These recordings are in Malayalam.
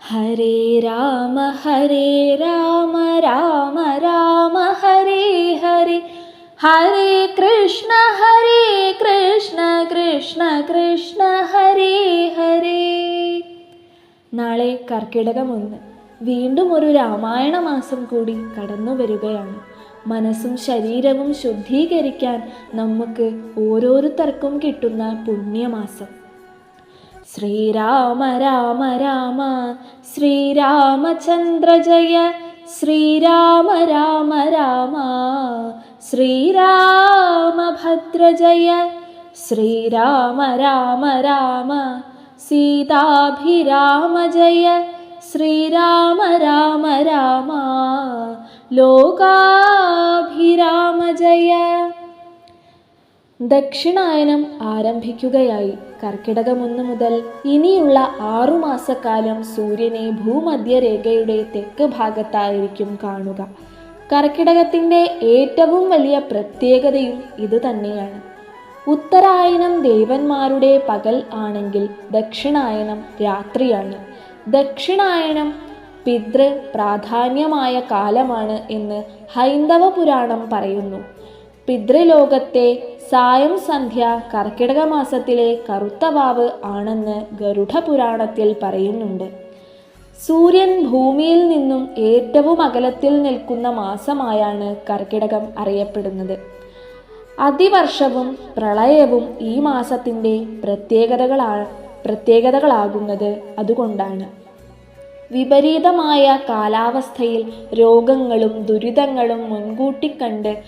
ഹരേ രാമ ഹരേ രാമ രാമ രാമ ഹരേ ഹരേ. ഹരേ കൃഷ്ണ ഹരേ കൃഷ്ണ കൃഷ്ണ കൃഷ്ണ ഹരേ ഹരേ. നാളെ കർക്കിടകം ഒന്ന് വീണ്ടും ഒരു രാമായണ മാസം കൂടി കടന്നു വരികയാണ്. മനസ്സും ശരീരവും ശുദ്ധീകരിക്കാൻ നമുക്ക് ഓരോരുത്തർക്കും കിട്ടുന്ന പുണ്യമാസം. श्रीराम राम राम श्रीरामचन्द्र जय श्रीराम राम राम श्रीरामभद्रजय श्रीराम राम राम सीताभिराम जय श्रीराम राम राम लोकाभिराम जय। ദക്ഷിണായനം ആരംഭിക്കുകയായി. കർക്കിടകം ഒന്ന് മുതൽ ഇനിയുള്ള ആറുമാസക്കാലം സൂര്യനെ ഭൂമധ്യരേഖയുടെ തെക്ക് ഭാഗത്തായിരിക്കും കാണുക. കർക്കിടകത്തിന്റെ ഏറ്റവും വലിയ പ്രത്യേകതയും ഇതുതന്നെയാണ്. ഉത്തരായനം ദേവന്മാരുടെ പകൽ ആണെങ്കിൽ ദക്ഷിണായനം രാത്രിയാണ്. ദക്ഷിണായനം പിതൃ പ്രാധാന്യമായ കാലമാണ് എന്ന് ഹൈന്ദവ പുരാണം പറയുന്നു. പിതൃലോകത്തെ സായം സന്ധ്യ കർക്കിടക മാസത്തിലെ കറുത്ത വാവ് ആണെന്ന് ഗരുഡ പുരാണത്തിൽ പറയുന്നുണ്ട്. സൂര്യൻ ഭൂമിയിൽ നിന്നും ഏറ്റവും അകലത്തിൽ നിൽക്കുന്ന മാസമായാണ് കർക്കിടകം അറിയപ്പെടുന്നത്. അതിവർഷവും പ്രളയവും ഈ മാസത്തിന്റെ പ്രത്യേകതകളാ പ്രത്യേകതകളാകുന്നത് അതുകൊണ്ടാണ്. വിപരീതമായ കാലാവസ്ഥയിൽ രോഗങ്ങളും ദുരിതങ്ങളും മുൻകൂട്ടി കണ്ട്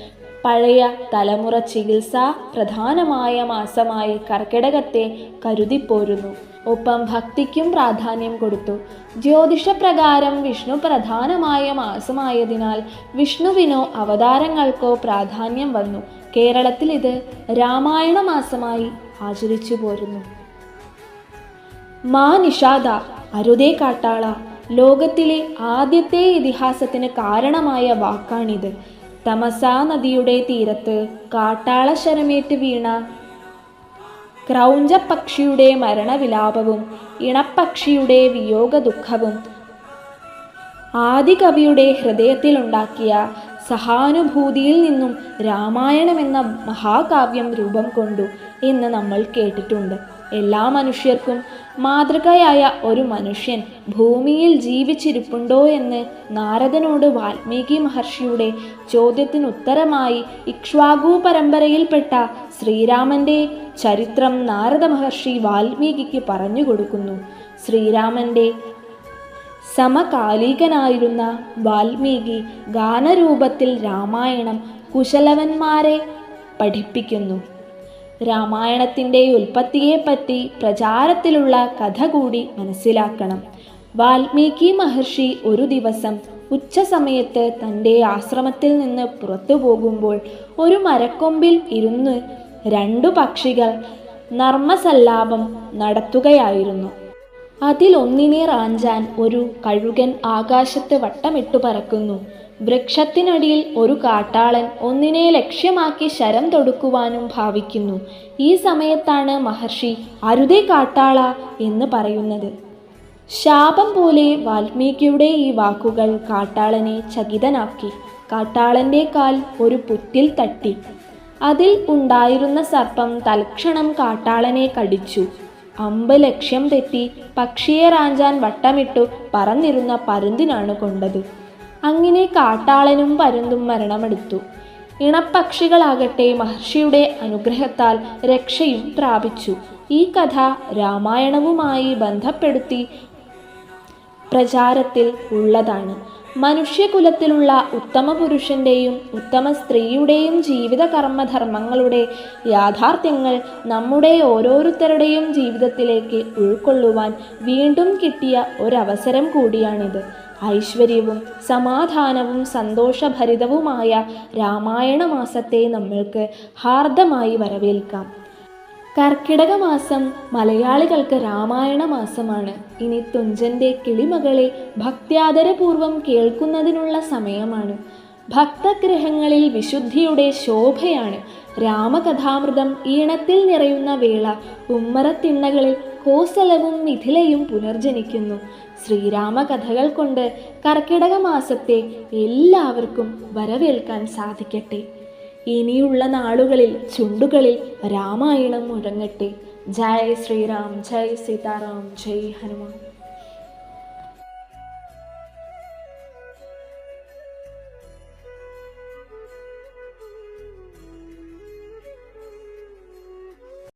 പഴയ തലമുറ ചികിത്സ പ്രധാനമായ മാസമായി കർക്കിടകത്തെ കരുതിപ്പോരുന്നു. ഒപ്പം ഭക്തിക്കും പ്രാധാന്യം കൊടുത്തു. ജ്യോതിഷപ്രകാരം വിഷ്ണു പ്രധാനമായ മാസമായതിനാൽ വിഷ്ണുവിനോ അവതാരങ്ങൾക്കോ പ്രാധാന്യം വന്നു. കേരളത്തിൽ ഇത് രാമായണ മാസമായി ആചരിച്ചു പോരുന്നു. മാ നിഷാദ അരുതേ കാട്ടാള ലോകത്തിലെ ആദ്യത്തെ ഇതിഹാസത്തിന് കാരണമായ വാക്കാണിത്. തമസാ നദിയുടെ തീരത്ത് കാട്ടാള ശരമേറ്റ് വീണ ക്രൗഞ്ചപക്ഷിയുടെ മരണവിലാപവും ഇണപ്പക്ഷിയുടെ വിയോഗ ദുഃഖവും ആദികവിയുടെ ഹൃദയത്തിലുണ്ടാക്കിയ സഹാനുഭൂതിയിൽ നിന്നും രാമായണം എന്ന മഹാകാവ്യം രൂപം കൊണ്ടു എന്ന് നമ്മൾ കേട്ടിട്ടുണ്ട്. എല്ലാ മനുഷ്യർക്കും മാതൃകയായ ഒരു മനുഷ്യൻ ഭൂമിയിൽ ജീവിച്ചിരിപ്പുണ്ടോ എന്ന് നാരദനോട് വാൽമീകി മഹർഷിയുടെ ചോദ്യത്തിനുത്തരമായി ഇക്ഷ്വാകു പരമ്പരയിൽപ്പെട്ട ശ്രീരാമന്റെ ചരിത്രം നാരദ മഹർഷി വാൽമീകിക്ക് പറഞ്ഞു കൊടുക്കുന്നു. ശ്രീരാമന്റെ സമകാലികനായിരുന്ന വാൽമീകി ഗാനരൂപത്തിൽ രാമായണം കുശലവന്മാരെ പഠിപ്പിക്കുന്നു. രാമായണത്തിന്റെ ഉൽപ്പത്തിയെപ്പറ്റി പ്രചാരത്തിലുള്ള കഥ കൂടി മനസ്സിലാക്കണം. വാൽമീകി മഹർഷി ഒരു ദിവസം ഉച്ച സമയത്ത് തന്റെ ആശ്രമത്തിൽ നിന്ന് പുറത്തു പോകുമ്പോൾ ഒരു മരക്കൊമ്പിൽ ഇരുന്ന് രണ്ടു പക്ഷികൾ നർമ്മസല്ലാപം നടത്തുകയായിരുന്നു. അതിലൊന്നിനെ റാഞ്ചാൻ ഒരു കഴുകൻ ആകാശത്ത് വട്ടമിട്ടു പറക്കുന്നു. വൃക്ഷത്തിനടിയിൽ ഒരു കാട്ടാളൻ ഒന്നിനെ ലക്ഷ്യമാക്കി ശരം തൊടുക്കുവാനും ഭാവിക്കുന്നു. ഈ സമയത്താണ് മഹർഷി അരുതേ കാട്ടാള എന്ന് പറയുന്നത്. ശാപം പോലെ വാൽമീകിയുടെ ഈ വാക്കുകൾ കാട്ടാളനെ ചകിതനാക്കി. കാട്ടാളന്റെ കാൽ ഒരു പുറ്റിൽ തട്ടി. അതിൽ ഉണ്ടായിരുന്ന സർപ്പം തൽക്ഷണം കാട്ടാളനെ കടിച്ചു. അമ്പ് ലക്ഷ്യം തെറ്റി പക്ഷിയെ റാഞ്ചാൻ വട്ടമിട്ടു പറന്നിരുന്ന പരുന്തിനാണ് കൊണ്ടത്. അങ്ങനെ കാട്ടാളനും പരുന്തും മരണമെടുത്തു. ഇണപ്പക്ഷികളാകട്ടെ മഹർഷിയുടെ അനുഗ്രഹത്താൽ രക്ഷയും പ്രാപിച്ചു. ഈ കഥ രാമായണവുമായി ബന്ധപ്പെടുത്തി പ്രചാരത്തിൽ ഉള്ളതാണ്. മനുഷ്യകുലത്തിലുള്ള ഉത്തമ പുരുഷന്റെയും ഉത്തമ സ്ത്രീയുടെയും ജീവിത കർമ്മധർമ്മങ്ങളുടെ യാഥാർത്ഥ്യങ്ങൾ നമ്മുടെ ഓരോരുത്തരുടെയും ജീവിതത്തിലേക്ക് ഉൾക്കൊള്ളുവാൻ വീണ്ടും കിട്ടിയ ഒരവസരം കൂടിയാണിത്. ഐശ്വര്യവും സമാധാനവും സന്തോഷഭരിതവുമായ രാമായണ മാസത്തെ നമ്മൾക്ക് ഹാർദമായി വരവേൽക്കാം. കർക്കിടക മാസം മലയാളികൾക്ക് രാമായണ മാസമാണ്. ഇനി തുഞ്ചന്റെ കിളിമകളെ ഭക്ത്യാദരപൂർവം കേൾക്കുന്നതിനുള്ള സമയമാണ്. ഭക്തഗ്രഹങ്ങളിൽ വിശുദ്ധിയുടെ ശോഭയാണ്. രാമകഥാമൃതം ഈണത്തിൽ നിറയുന്ന വേള ഉമ്മറത്തിണ്ണകളിൽ കോസലവും മിഥിലയും പുനർജനിക്കുന്നു. ശ്രീരാമകഥകൾ കൊണ്ട് കർക്കിടക മാസത്തെ എല്ലാവർക്കും വരവേൽക്കാൻ സാധിക്കട്ടെ. ഇനിയുള്ള നാളുകളിൽ ചുണ്ടുകളിൽ രാമായണം മുഴങ്ങട്ടെ. ജയ ശ്രീറാം ജയ് സീതാറാം ജയ് ഹനുമാൻ.